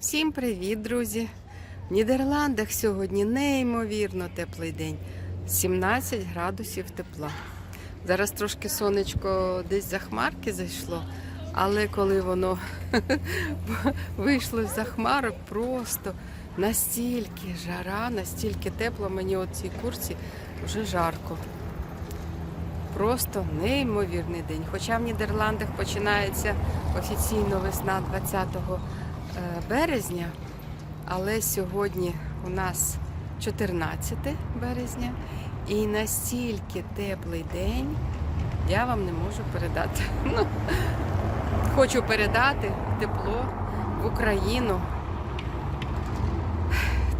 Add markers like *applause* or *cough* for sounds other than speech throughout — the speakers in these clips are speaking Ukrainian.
Всім привіт, друзі! В Нідерландах сьогодні неймовірно теплий день. 17 градусів тепла. Зараз трошки сонечко десь за хмарки зайшло, але коли воно *laughs* вийшло з-за хмарок, просто настільки жара, настільки тепло, мені у цій курці вже жарко. Просто неймовірний день. Хоча в Нідерландах починається офіційно весна 20 е, березня, але сьогодні у нас 14 березня і настільки теплий день, я вам не можу передати. *laughs* Ну, хочу передати тепло в Україну.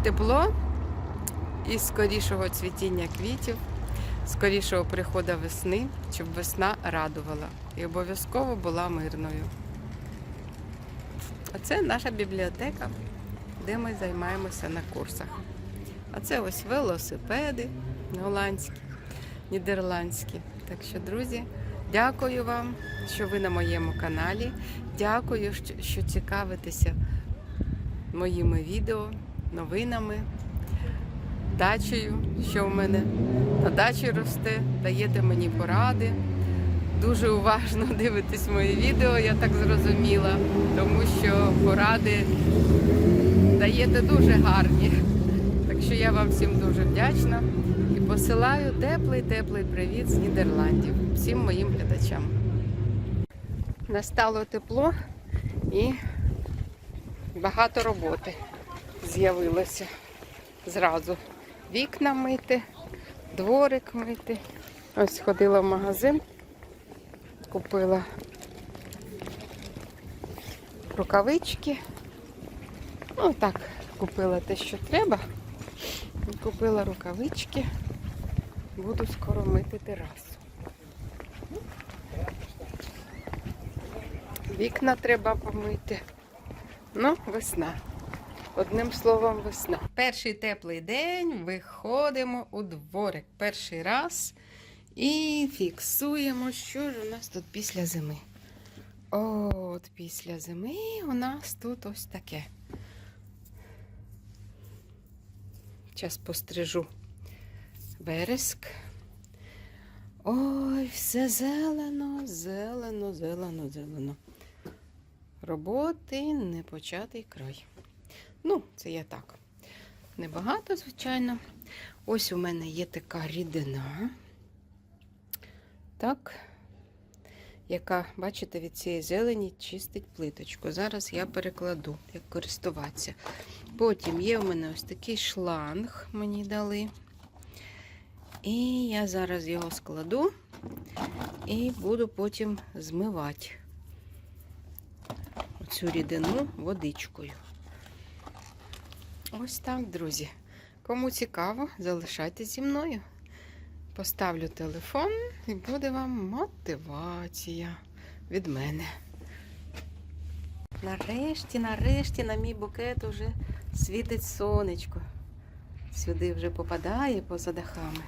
Тепло і скорішого цвітіння квітів скорішого приходу весни, щоб весна радувала і обов'язково була мирною. А це наша бібліотека, де ми займаємося на курсах. А це ось велосипеди голландські, нідерландські. Так що, друзі, дякую вам, що ви на моєму каналі. Дякую, що цікавитеся моїми відео, новинами дачею, що в мене на дачі росте, даєте мені поради. Дуже уважно *laughs* дивитесь мої відео, я так зрозуміла, тому що поради даєте дуже гарні. Так що я вам всім дуже вдячна і посилаю теплий-теплий привіт з Нідерландів всім моїм глядачам. Настало тепло і багато роботи з'явилося зразу вікна мити, дворик мити. Ось ходила в магазин, купила рукавички. Ну так, купила те, що треба. Купила рукавички. Буду скоро мити терасу. Вікна треба помити. Ну, весна. Одним словом, весна. Перший теплий день виходимо у дворик. Перший раз і фіксуємо, що ж у нас тут після зими. От після зими у нас тут ось таке. Зараз пострижу вереск. Ой, все зелено, зелено, зелено, зелено. Роботи не початий край. Ну, це я так. Небагато, звичайно. Ось у мене є така рідина. Так, яка, бачите, від цієї зелені чистить плиточку. Зараз я перекладу, як користуватися. Потім є у мене ось такий шланг, мені дали. І я зараз його складу і буду потім змивати цю рідину водичкою. Ось так, друзі. Кому цікаво, залишайтесь зі мною. Поставлю телефон і буде вам мотивація від мене. Нарешті, нарешті на мій букет уже світить сонечко. Сюди вже попадає поза дахами.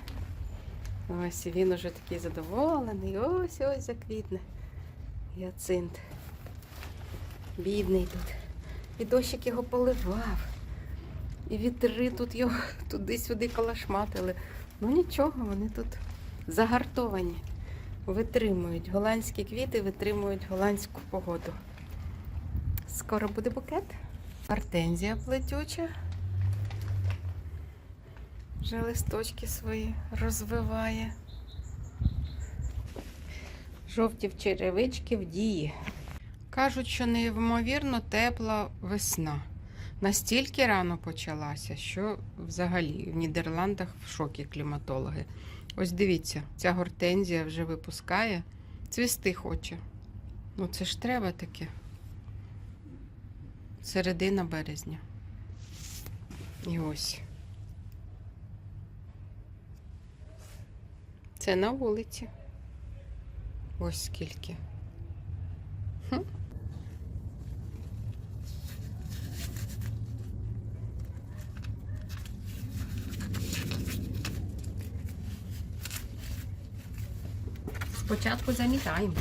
Ось він уже такий задоволений. Ось ось заквітне. Яцинт. Бідний тут. І дощик його поливав. І вітри тут його *laughs* туди-сюди калашматили. Ну нічого, вони тут загартовані, витримують. Голландські квіти витримують голландську погоду. Скоро буде букет. Артензія плетюча. Вже листочки свої розвиває. Жовті черевички в дії. Кажуть, що неймовірно тепла весна. Настільки рано почалася, що взагалі в Нідерландах в шокі кліматологи. Ось дивіться, ця гортензія вже випускає, цвісти хоче. Ну це ж треба таке. Середина березня. І ось. Це на вулиці. Ось скільки. Хм. Спочатку замітаємо.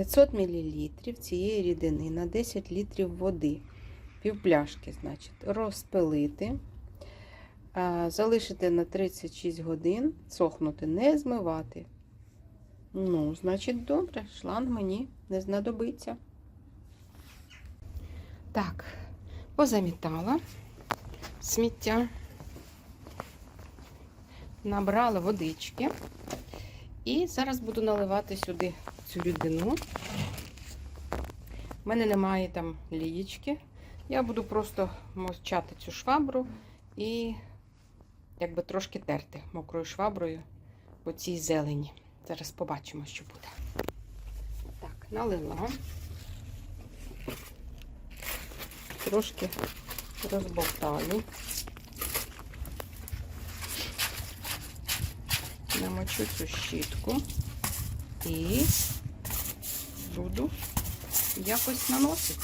500 мл цієї рідини на 10 літрів води, півпляшки, значить, розпилити, залишити на 36 годин, сохнути, не змивати. Ну, значить, добре, шланг мені не знадобиться. Так, позамітала сміття, набрала водички. І зараз буду наливати сюди цю рідину. У мене немає там лієчки. Я буду просто мовчати цю швабру і якби трошки терти мокрою шваброю по цій зелені. Зараз побачимо, що буде. Так, налила. Трошки розболтаю. Намочу цю щітку і буду якось наносити.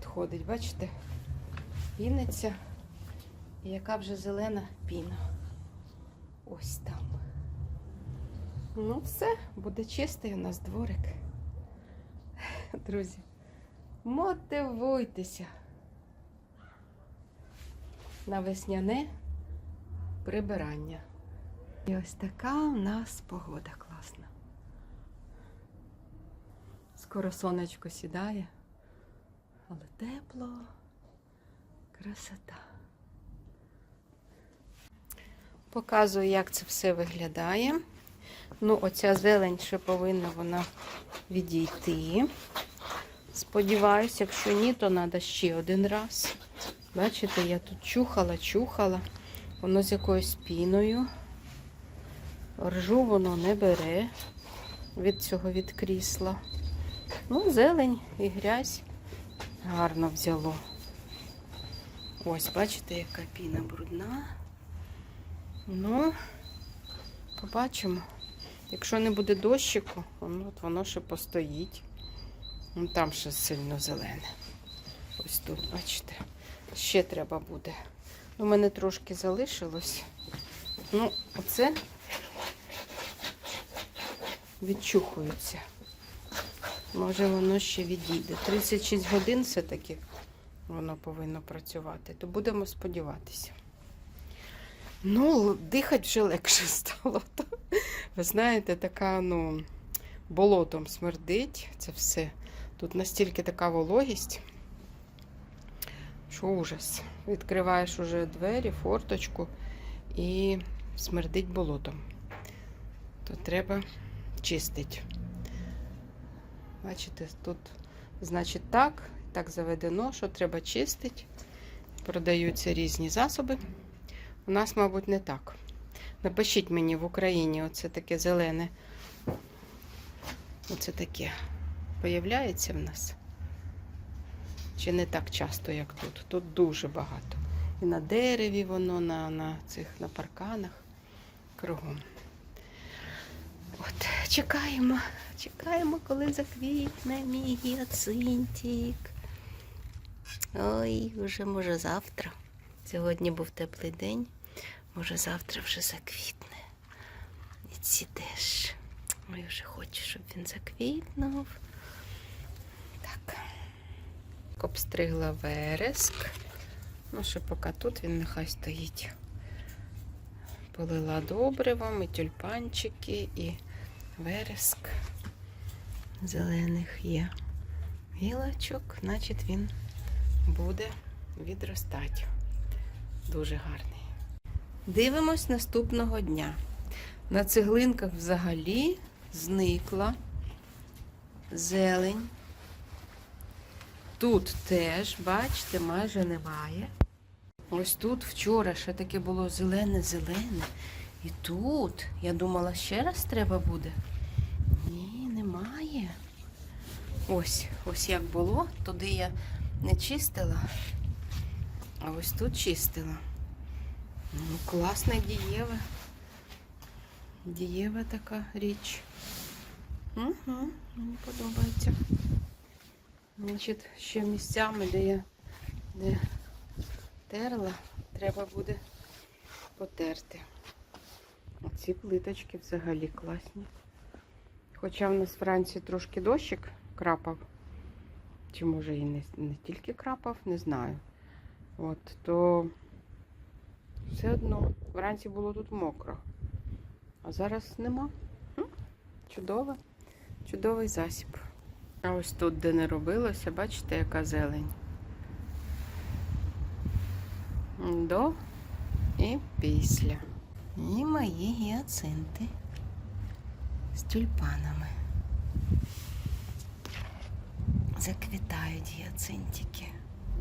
Гарно відходить, бачите? Піниться. І яка вже зелена піна. Ось там. Ну, все, буде чистий у нас дворик. Друзі, мотивуйтеся на весняне прибирання. І ось така у нас погода класна. Скоро сонечко сідає, але тепло, красота. Показую, як це все виглядає. Ну, оця зелень ще повинна вона відійти. Сподіваюсь, якщо ні, то треба ще один раз. Бачите, я тут чухала, чухала. Воно з якоюсь піною. Ржу воно не бере від цього від крісла. Ну, зелень і грязь гарно взяло. Ось, бачите, яка піна брудна. Ну, побачимо. Якщо не буде дощику, воно, от воно ще постоїть. Вон там ще сильно зелене. Ось тут, бачите, ще треба буде. У мене трошки залишилось. Ну, оце відчухується. Може, воно ще відійде. 36 годин все-таки воно повинно працювати, то будемо сподіватися. Ну, дихати вже легше *laughs* стало. Ви знаєте, така, ну, болотом смердить це все. Тут настільки така вологість, що ужас. Відкриваєш уже двері, форточку і смердить болотом. То треба чистити. Бачите, тут, значить, так, так заведено, що треба чистити. Продаються різні засоби. У нас, мабуть, не так. Напишіть мені в Україні оце таке зелене. Оце таке появляється в нас. Чи не так часто, як тут. Тут дуже багато. І на дереві воно, на, на цих на парканах. Кругом. От, чекаємо, чекаємо, коли заквітне мій гіацинтик. Ой, вже може завтра. Сьогодні був теплий день. Може завтра вже заквітне. І ці теж. Ой, вже хочу, щоб він заквітнув. Так. Обстригла вереск. Ну, що поки тут він нехай стоїть. Полила добривом, і тюльпанчики, і вереск. Зелених є гілочок, значить він буде відростати. Дуже гарний. Дивимось наступного дня. На цеглинках взагалі зникла зелень. Тут теж, бачите, майже немає. Ось тут вчора ще таке було зелене-зелене. І тут, я думала, ще раз треба буде. Ні, немає. Ось, ось як було, туди я не чистила, а ось тут чистила. Ну, класна дієва. Дієва така річ. Угу, мені подобається. Значить, ще місцями, де я не терла, треба буде потерти. Ці плиточки взагалі класні. Хоча в нас вранці трошки дощик крапав, чи може і не, не тільки крапав, не знаю. От, то все одно вранці було тут мокро, а зараз нема. М, Чудово, чудовий засіб. А ось тут, де не робилося, бачите, яка зелень. До і після. І мої гіацинти з тюльпанами. Заквітають гіацинтики.